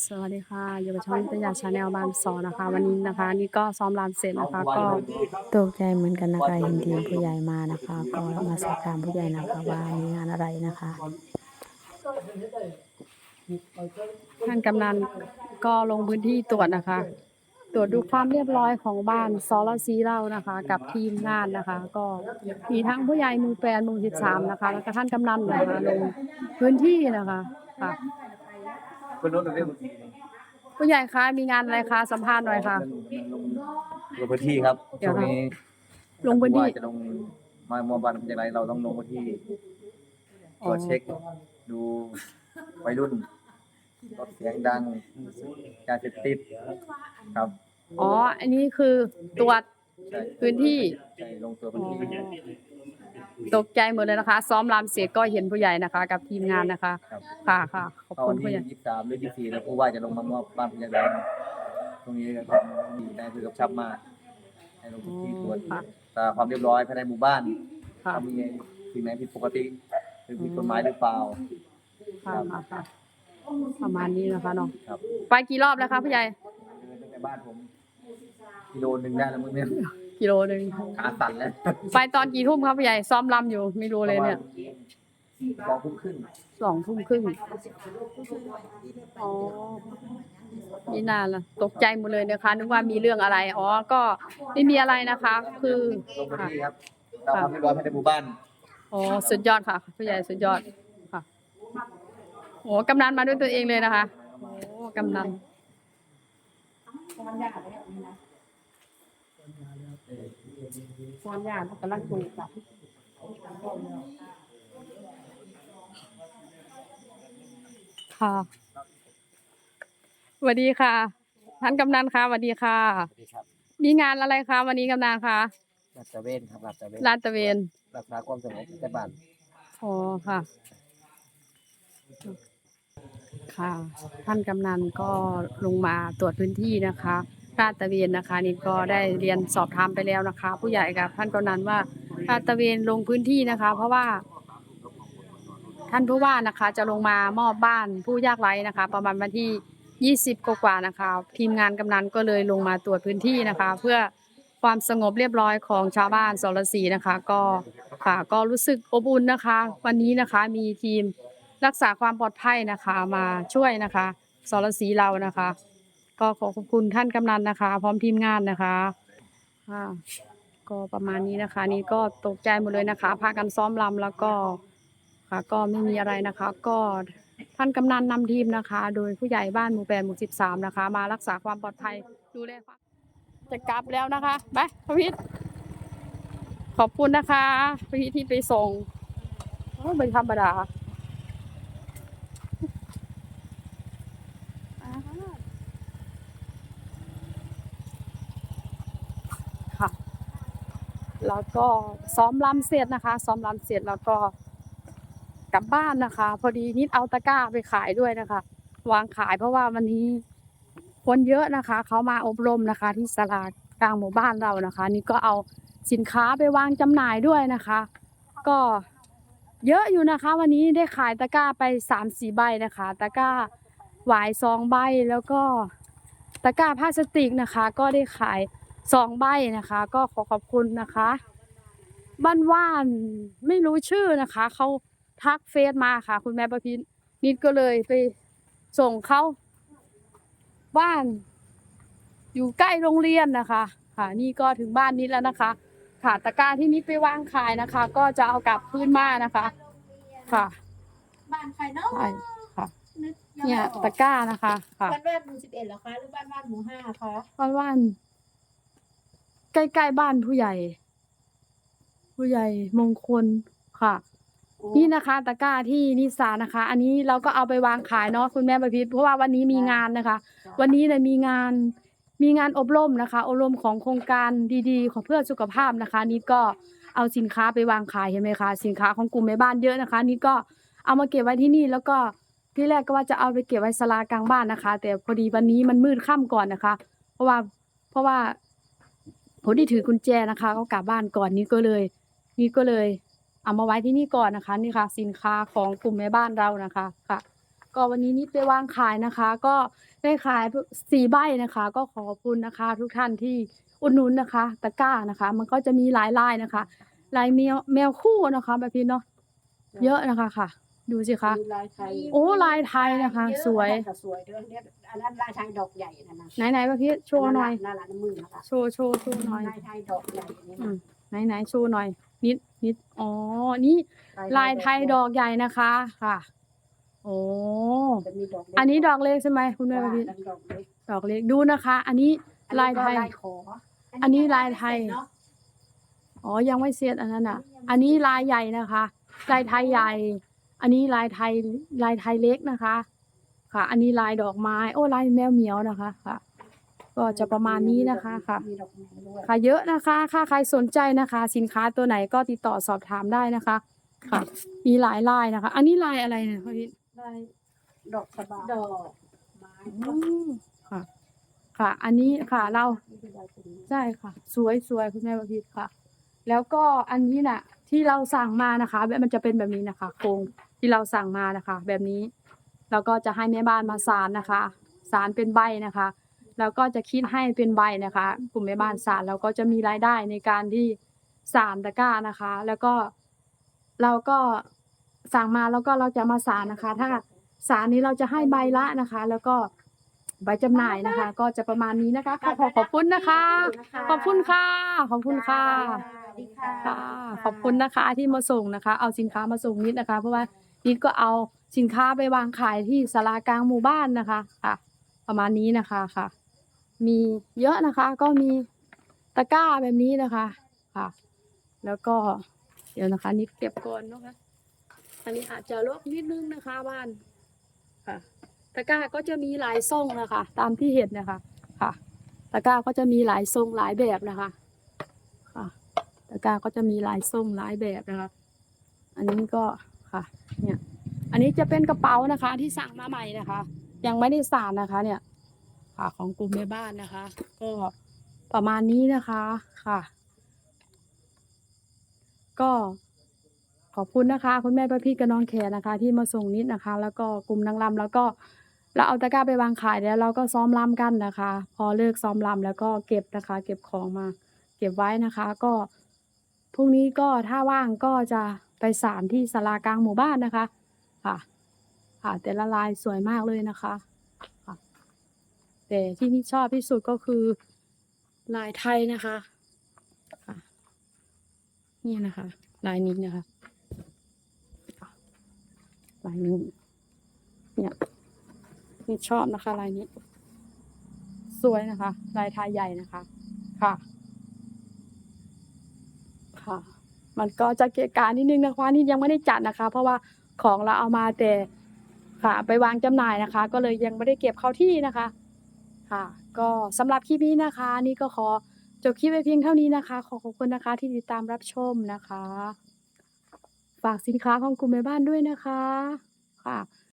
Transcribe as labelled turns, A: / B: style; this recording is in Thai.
A: สวัสดีค่ะอยู่กับช่องนิตยาชาแนลบานสอนนะคะ วันนี้นะคะ นี่ก็ซ้อมรำเสร็จนะคะ ก็ตกใจเหมือนกันนะคะเห็นทีมผู้ใหญ่มานะคะ ก็มาสอบถามผู้ใหญ่นะคะว่ามีงานอะไรนะคะท่านกำนันก็ลงพื้นที่ตรวจนะคะ ตรวจดูความเรียบร้อยของบ้านซอลซีเรานะคะ กับทีมงานนะคะ ก็มีทั้งผู้ใหญ่หมู่แปดหมู่สิบสามนะคะ แล้วก็ท่านกำนันนะคะลงพื้นที่นะคะค่ะ
B: คนโน้นเรื่อง
A: ผู้ใหญ่คะมีงานอะไรคะสัมภาษณ์หน่อยค่ะ
B: ลงพื้นที่ครับ
A: เดี๋ย
B: ช่
A: ว
B: วง
A: นะ
B: นี้
A: ลงพื้นที่
B: ว่าจะลงมาเมื่อวันเป็นอย่างไรเราต้องลงพื้นที่ตรวจเช็คดูวัยรุ่นรถเสียงดังยาเสพติดครับ
A: อ๋อ อันนี้คือตรวจ
B: ใช่
A: พื้นที่
B: ใช่ลงตัวพื้นที่
A: ตกใจหมดเลยนะคะ ซ้อมรำเสร็จก็เห็นผู้ใหญ่นะคะ กับทีมงานนะคะ
B: ครับ
A: ค่ะค่ะขอบ
B: ตอ
A: คุ
B: น
A: ณผู้
B: ที่
A: ใหญ่
B: ยี่สิบสามหรือยี่สิบสี่แล้วผู้ว่าจะลงมามอบบ้านเป็นอย่างไรตรงนี้ก็มีได้คุยกับชับมาให้ลงพื้นที่ตรวจ
A: ค่ะ
B: ตาความเรียบร้อยภายในหมู่บ้าน
A: ค่ะ
B: ถ้ามีสิ่งไหนผิดปกติหรือผิดกฎหมายหรือเปล่า
A: ค่ะค่ะค่ะประมาณนี้นะคะเนาะ
B: ครับ
A: ไปกี่รอบแล้วคะผู้ใหญ่
B: เดินตั้งแต่บ้านผมกิโลหนึ่งได้แล้วมึงเนี่ย
A: กิโลหนึ่ง
B: ขาสั่นแล้ว
A: ไปตอนกี่ทุ่มครับผู้ใหญ่ซ้อมรำอยู่ไม่รู้เลยเนี่ย
B: สองทุ่มครึ่ง
A: สองทุ่มครึ่งอ๋อมีนานละตกใจหมดเลยนะคะ นึกว่ามีเรื่องอะไร อ๋อ ก็ไม่มีอะไรนะคะ คือ
B: ลงพื้น
A: ค่ะ
B: ที่ครับเราทำเรียบร้อยภายในหมู่บ้าน
A: อ๋อสุดยอดค่ะผู้ใหญ่สุดยอดค่ะโอ้กำนันมาด้วยตัวเองเลยนะคะโอ้กำนัน ฟอนยาเขากำลังจูบกับค่ะสวัสดีค่ะ ท่านกำนันคะสวัสดีค่ะ
B: สวัสดีครับ
A: มีงานอะไรคะวันนี้กำนันคะ
B: ลาดตระเวนครับลาดตระเวน
A: ลาดตระเวน
B: รักษาความสงบในบ้าน
A: อ๋อค่ะ ค่ะ ท่านกำนันก็ลงมาตรวจพื้นที่นะคะ ลาดตะเวนนะคะนี่ก็ได้เรียนสอบถามไปแล้วนะคะ ผู้ใหญ่กับท่านกำนันว่าลาดตะเวนลงพื้นที่นะคะ เพราะว่า ท่านผู้ว่านะคะจะลงมามอบบ้านผู้ยากไร้นะคะ ประมาณวันที่ 20 กว่าๆนะคะ ทีมงานกำนันก็เลยลงมาตรวจพื้นที่นะคะ เพื่อความสงบเรียบร้อยของชาวบ้านสรศรีนะคะ ก็ค่ะก็รู้สึกอบอุ่นนะคะ วันนี้นะคะมีทีมรักษาความปลอดภัยนะคะมาช่วยนะคะสรศรีเรานะคะ ก็ขอขอบคุณท่านกำนันนะคะ พร้อมทีมงานนะคะค่ะก็ประมาณนี้นะคะ นี่ก็ตกใจหมดเลยนะคะ พากันซ้อมรำแล้วก็ค่ะก็ไม่มีอะไรนะคะ ก็ท่านกำนันนำทีมนะคะ โดยผู้ใหญ่บ้านหมู่แปดหมู่สิบสามนะคะ มารักษาความปลอดภัยดูแลความจะกลับแล้วนะคะไปพพิษขอบคุณนะคะพพิษที่ไปส่งอ้เป็นธรรมดาอ่าค่ะ แล้วก็ซ้อมรำเสร็จนะคะ ซ้อมรำเสร็จแล้วก็กลับบ้านนะคะ พอดีนิดเอาตะกร้าไปขายด้วยนะคะ วางขายเพราะว่าวันนี้คนเยอะนะคะ เขามาอบรมนะคะ ที่ตลากลางหมู่บ้านเรานะคะ นี่ก็เอาสินค้าไปวางจำหน่ายด้วยนะคะ ก็เยอะอยู่นะคะ วันนี้ได้ขายตะกร้าไปสามสี่ใบนะคะ ตะกร้าหวายสองใบแล้วก็ตะกร้าพลาสติกนะคะ ก็ได้ขาย สองใบนะคะ ก็ขอขอบคุณนะคะบ้านว่านไม่รู้ชื่อนะคะ เขาทักเฟซมาค่ะ คุณแม่ประพินนิดก็เลยไปส่งเขาบ้าน อยู่ใกล้โรงเรียนนะคะ ค่ะ นี่ก็ถึงบ้านนิดแล้วนะคะ ค่ะตะกร้าที่นิดไปวางขายนะคะ ก็จะเอากลับพื้นมานะคะ ค่ะ
C: บ้านใครเนาะ
A: ใช่ค่ะ
C: นึกง
A: เนี่ย
C: ไม่ออ
A: ตะกร้านะคะ ค่ะ
C: บ้านบ้านหมู่สิบเอ็ดเหรอคะหรือบ้านบ้านหมู่ห้าคะ
A: บ้านว่าน ใกล้ๆบ้านผู้ใหญ่ ผู้ใหญ่มงคลค่ะ นี่นะคะตะกร้าที่นิสานะคะ อันนี้เราก็เอาไปวางขายเนาะคุณแม่ประพิษเพราะว่าวันนี้มีงานนะคะ วันนี้เนี่ยมีงานมีงานอบรมนะคะ อบรมของโครงการดีๆ ของเพื่อสุขภาพนะคะ นี่ก็เอาสินค้าไปวางขายเห็นไหมคะ สินค้าของกลุ่มแม่บ้านเยอะนะคะ นี่ก็เอามาเก็บไว้ที่นี่แล้วก็ที่แรกก็ว่าจะเอาไปเก็บไว้ศาลากลางบ้านนะคะ แต่พอดีวันนี้มันมืดค่ำก่อนนะคะ เพราะว่าเพราะว่า คนที่ถือกุญแจนะคะเขากลับบ้านก่อนนี่ก็เลย นี่ก็เลย เอามาไว้ที่นี่ก่อนนะคะ นี่ค่ะ สินค้าของกลุ่มแม่บ้านเรานะคะค่ะ ก็วันนี้นิดไปวางขายนะคะ ก็ได้ขายสี่ใบนะคะ ก็ขอบคุณนะคะ ทุกท่านที่อุดหนุนนะคะ ตะกร้านะคะ มันก็จะมีหลายลายนะคะลายแมวแมวคู่นะคะแบบนี้เนาะเยอะนะคะค่ะ ดูสิคะ
D: มีลายไทย
A: โอ้ลายไทยนะคะ สวย
D: ก็สวยด้วยเนี่ยอันนั้นลายไทยดอกใหญ่นะนะ
A: ไหนไหนๆแบบพี่โชว์หน่อย
D: นั่นแหละน้ำมือนะคะ
A: โชว์โชว์โชว์หน่อย
D: ลายไทยดอกใหญ่นี่
A: อื
D: นะ
A: ม ไหนไหนๆโชว์หน่อย นิดนิดอ๋อ นี่ลายไทยดอกใหญ่นะคะค่ะ โอ้
D: จะมีดอกเล็ก
A: อันนี้ดอกเล็กใช่ไหมคุณแม่แบบนี้
D: ดอกเล็ก
A: ดอกเล็กดูนะคะ อันนี้ลายไทย
D: อันนี้ก็ลายขอ
A: อันนี้ลายไทยอ๋อ ยังไม่เสร็จอันนั้นอะ อันนี้ลายใหญ่นะคะ ลายไทยใหญ่ อันนี้ลายไทยลายไทยเล็กนะคะ ค่ะ อันนี้ลายดอกไม้ โอ้ลายแมวเหมียวนะคะค่ะ ก็จะประมาณนี้นะคะค่ะ
D: มีดอกไม้ด้วย
A: ค่ะเยอะนะคะถ้าใครสนใจนะคะ สินค้าตัวไหนก็ติดต่อสอบถามได้นะคะ ค่ะ มีหลายลายนะคะ อันนี้ลายอะไรเนี่ยพี่
D: ลายดอกสะบาดอกไม้
A: อืมค่ะ ค่ะ อันนี้ค่ะเราใช่ค่ะ สวยสวยคุณแม่ประพิษค่ะ แล้วก็อันนี้น่ะ ที่เราสั่งมานะคะแบบมันจะเป็นแบบนี้นะคะโครง ที่เราสั่งมานะคะ แบบนี้แล้วก็จะให้แม่บ้านมาสารนะคะ สารเป็นใบนะคะแล้วก็จะคิดให้เป็นใบนะคะ กลุ่มแม่บ้านสารแล้วก็จะมีรายได้ในการที่สารตะกร้านะคะ แล้วก็เราก็สั่งมาแล้วก็เราจะมาสารนะคะ ถ้าสารนี้เราจะให้ใบละนะคะ แล้วก็ใบจำหน่ายนะคะ ก็จะประมาณนี้นะคะขอขอขอบคุณนะคะ ขอบคุณค่ะขอบคุณค่ะ
C: สวัสดีค่ะ
A: ค่ะ ขอบคุณนะคะที่มาส่งนะคะ เอาสินค้ามาส่งนิดนะคะ เพราะว่า นิดก็เอาสินค้าไปวางขายที่ศาลากลางหมู่บ้านนะคะค่ะ ประมาณนี้นะคะค่ะ มีเยอะนะคะ ก็มีตะกร้าแบบนี้นะคะค่ะ แล้วก็เดี๋ยวนะคะ นิดเก็บก่อนนะคะ อันนี้อาจจะลกนิดนึงนะคะบ้านค่ะ ตะกร้าก็จะมีหลายทรงนะคะ ตามที่เห็นนะคะค่ะ ตะกร้าก็จะมีหลายทรงหลายแบบนะคะค่ะ ตะกร้าก็จะมีหลายทรงหลายแบบนะคะ อันนี้ก็ ค่ะ เนี่ย อันนี้จะเป็นกระเป๋านะคะ ที่สั่งมาใหม่นะคะ ยังไม่ได้สานนะคะ เนี่ย ค่ะของกลุ่มแม่บ้านนะคะ ก็ประมาณนี้นะคะค่ะ ก็ขอบคุณนะคะ คุณแม่ประพีกับน้องแขนะคะ ที่มาส่งนิดนะคะ แล้วก็กลุ่มนางรำแล้วก็เราเอาตะกร้าไปวางขายแล้วเราก็ซ้อมรำกันนะคะ พอเลิกซ้อมรำแล้วก็เก็บนะคะ เก็บของมา เก็บไว้นะคะ ก็พรุ่งนี้ก็ถ้าว่างก็จะ ไปสารที่ศาลากลางหมู่บ้านนะคะ ค่ะ ค่ะแต่ละลายสวยมากเลยนะคะค่ะแต่ที่นี่ชอบที่สุดก็คือลายไทยนะคะค่ะนี่นะคะ ลายนี้นะคะค่ะลายนี้เนี่ยนี่ชอบนะคะลายนี้ สวยนะคะ ลายไทยใหญ่นะคะ ค่ะ ค่ะ มันก็จะเกะกะนิดนึงนะคะนี่ยังไม่ได้จัดนะคะ เพราะว่าของเราเอามาแต่ค่ะ ไปวางจำหน่ายนะคะ ก็เลยยังไม่ได้เก็บเข้าที่นะคะค่ะ ก็สำหรับคลิปนี้นะคะ นี่ก็ขอจบคลิปไว้เพียงเท่านี้นะคะ ขอขอบคุณนะคะที่ติดตามรับชมนะคะ ฝากสินค้าของกลุ่มแม่บ้านด้วยนะคะค่ะ